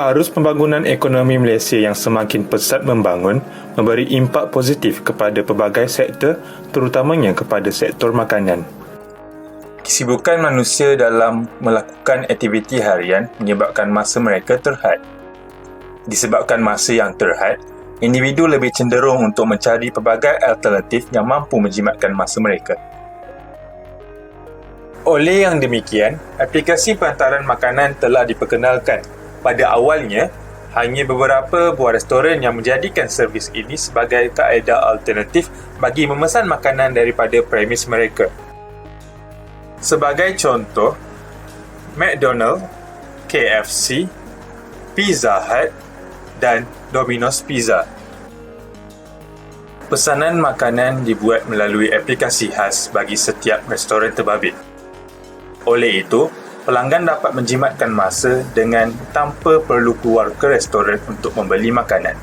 Arus pembangunan ekonomi Malaysia yang semakin pesat membangun memberi impak positif kepada pelbagai sektor terutamanya kepada sektor makanan. Kesibukan manusia dalam melakukan aktiviti harian menyebabkan masa mereka terhad. Disebabkan masa yang terhad, individu lebih cenderung untuk mencari pelbagai alternatif yang mampu menjimatkan masa mereka. Oleh yang demikian, aplikasi penghantaran makanan telah diperkenalkan. Pada awalnya, hanya beberapa buah restoran yang menjadikan servis ini sebagai kaedah alternatif bagi memesan makanan daripada premis mereka. Sebagai contoh, McDonald, KFC, Pizza Hut dan Domino's Pizza. Pesanan makanan dibuat melalui aplikasi khas bagi setiap restoran terbabit. Oleh itu, pelanggan dapat menjimatkan masa dengan tanpa perlu keluar ke restoran untuk membeli makanan.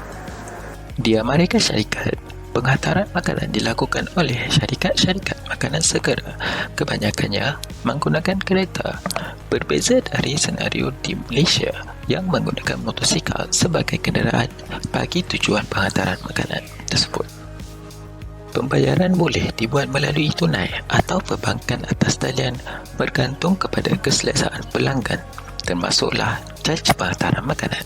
Di Amerika Syarikat, penghantaran makanan dilakukan oleh syarikat-syarikat makanan segera kebanyakannya menggunakan kereta. Berbeza dari senario di Malaysia yang menggunakan motosikal sebagai kenderaan bagi tujuan penghantaran makanan tersebut. Pembayaran boleh dibuat melalui tunai atau perbankan atas talian bergantung kepada keselesaan pelanggan termasuklah caj penghantaran makanan.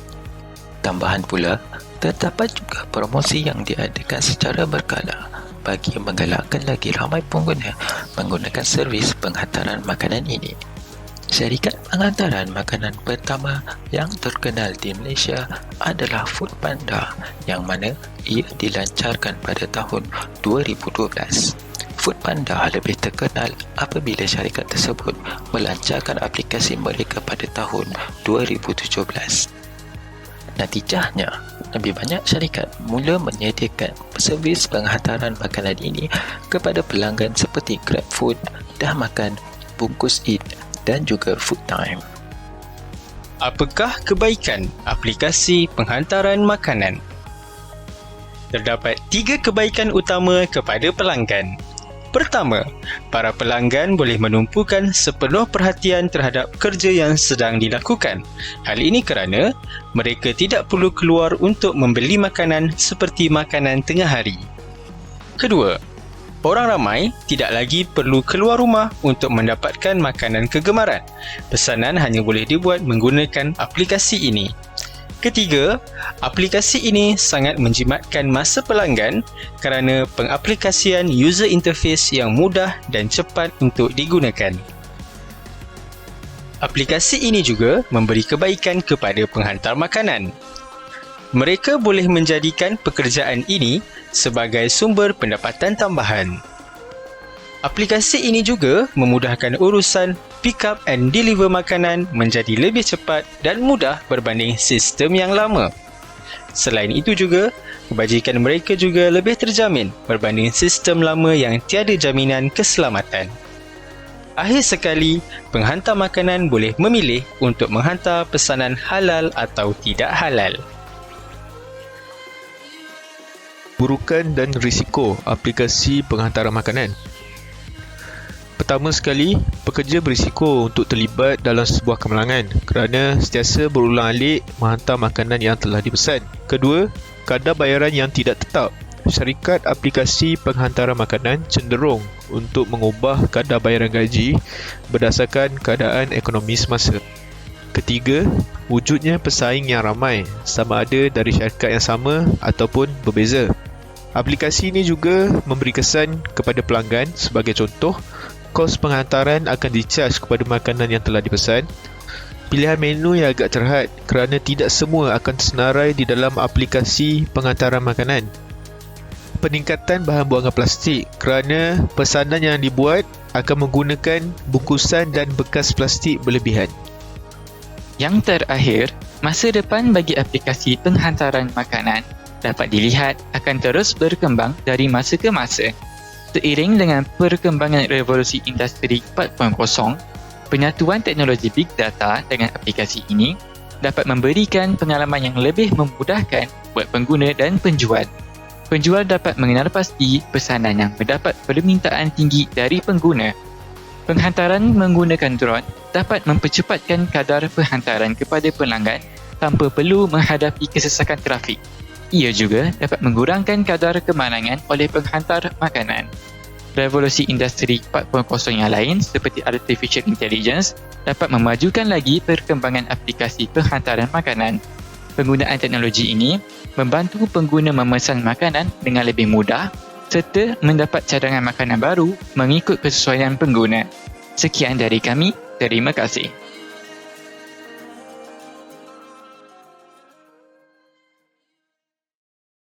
Tambahan pula, terdapat juga promosi yang diadakan secara berkala bagi menggalakkan lagi ramai pengguna menggunakan servis penghantaran makanan ini. Syarikat penghantaran makanan pertama yang terkenal di Malaysia adalah Foodpanda yang mana ia dilancarkan pada tahun 2012. Foodpanda lebih terkenal apabila syarikat tersebut melancarkan aplikasi mereka pada tahun 2017. Natijahnya, lebih banyak syarikat mula menyediakan servis penghantaran makanan ini kepada pelanggan seperti GrabFood, Dah Makan, Bungkus Eat dan juga food time. Apakah kebaikan aplikasi penghantaran makanan? Terdapat tiga kebaikan utama kepada pelanggan. Pertama, para pelanggan boleh menumpukan sepenuh perhatian terhadap kerja yang sedang dilakukan. Hal ini kerana mereka tidak perlu keluar untuk membeli makanan seperti makanan tengah hari. Kedua, Orang ramai tidak lagi perlu keluar rumah untuk mendapatkan makanan kegemaran. Pesanan hanya boleh dibuat menggunakan aplikasi ini. Ketiga, aplikasi ini sangat menjimatkan masa pelanggan kerana pengaplikasian user interface yang mudah dan cepat untuk digunakan. Aplikasi ini juga memberi kebaikan kepada penghantar makanan. Mereka boleh menjadikan pekerjaan ini sebagai sumber pendapatan tambahan. Aplikasi ini juga memudahkan urusan pick up and deliver makanan menjadi lebih cepat dan mudah berbanding sistem yang lama. Selain itu juga, kebajikan mereka juga lebih terjamin berbanding sistem lama yang tiada jaminan keselamatan. Akhir sekali, penghantar makanan boleh memilih untuk menghantar pesanan halal atau tidak halal. keburukan dan risiko aplikasi penghantaran makanan. Pertama sekali, pekerja berisiko untuk terlibat dalam sebuah kemalangan kerana sentiasa berulang-alik menghantar makanan yang telah dipesan. Kedua, kadar bayaran yang tidak tetap. Syarikat aplikasi penghantaran makanan cenderung untuk mengubah kadar bayaran gaji berdasarkan keadaan ekonomi semasa. Ketiga, wujudnya pesaing yang ramai sama ada dari syarikat yang sama ataupun berbeza. Aplikasi ini juga memberi kesan kepada pelanggan sebagai contoh kos penghantaran akan dicas kepada makanan yang telah dipesan. Pilihan menu yang agak terhad kerana tidak semua akan tersenarai di dalam aplikasi penghantaran makanan. Peningkatan bahan buangan plastik kerana pesanan yang dibuat akan menggunakan bungkusan dan bekas plastik berlebihan. Yang terakhir masa depan bagi aplikasi penghantaran makanan dapat dilihat akan terus berkembang dari masa ke masa. Seiring dengan perkembangan revolusi industri 4.0, penyatuan teknologi big data dengan aplikasi ini dapat memberikan pengalaman yang lebih memudahkan buat pengguna dan penjual. Penjual dapat mengenal pasti pesanan yang mendapat permintaan tinggi dari pengguna. Penghantaran menggunakan drone dapat mempercepatkan kadar penghantaran kepada pelanggan tanpa perlu menghadapi kesesakan trafik. Ia juga dapat mengurangkan kadar kemalangan oleh penghantar makanan. Revolusi industri 4.0 yang lain seperti artificial intelligence dapat memajukan lagi perkembangan aplikasi penghantaran makanan. Penggunaan teknologi ini membantu pengguna memesan makanan dengan lebih mudah serta mendapat cadangan makanan baru mengikut kesesuaian pengguna. Sekian dari kami, terima kasih.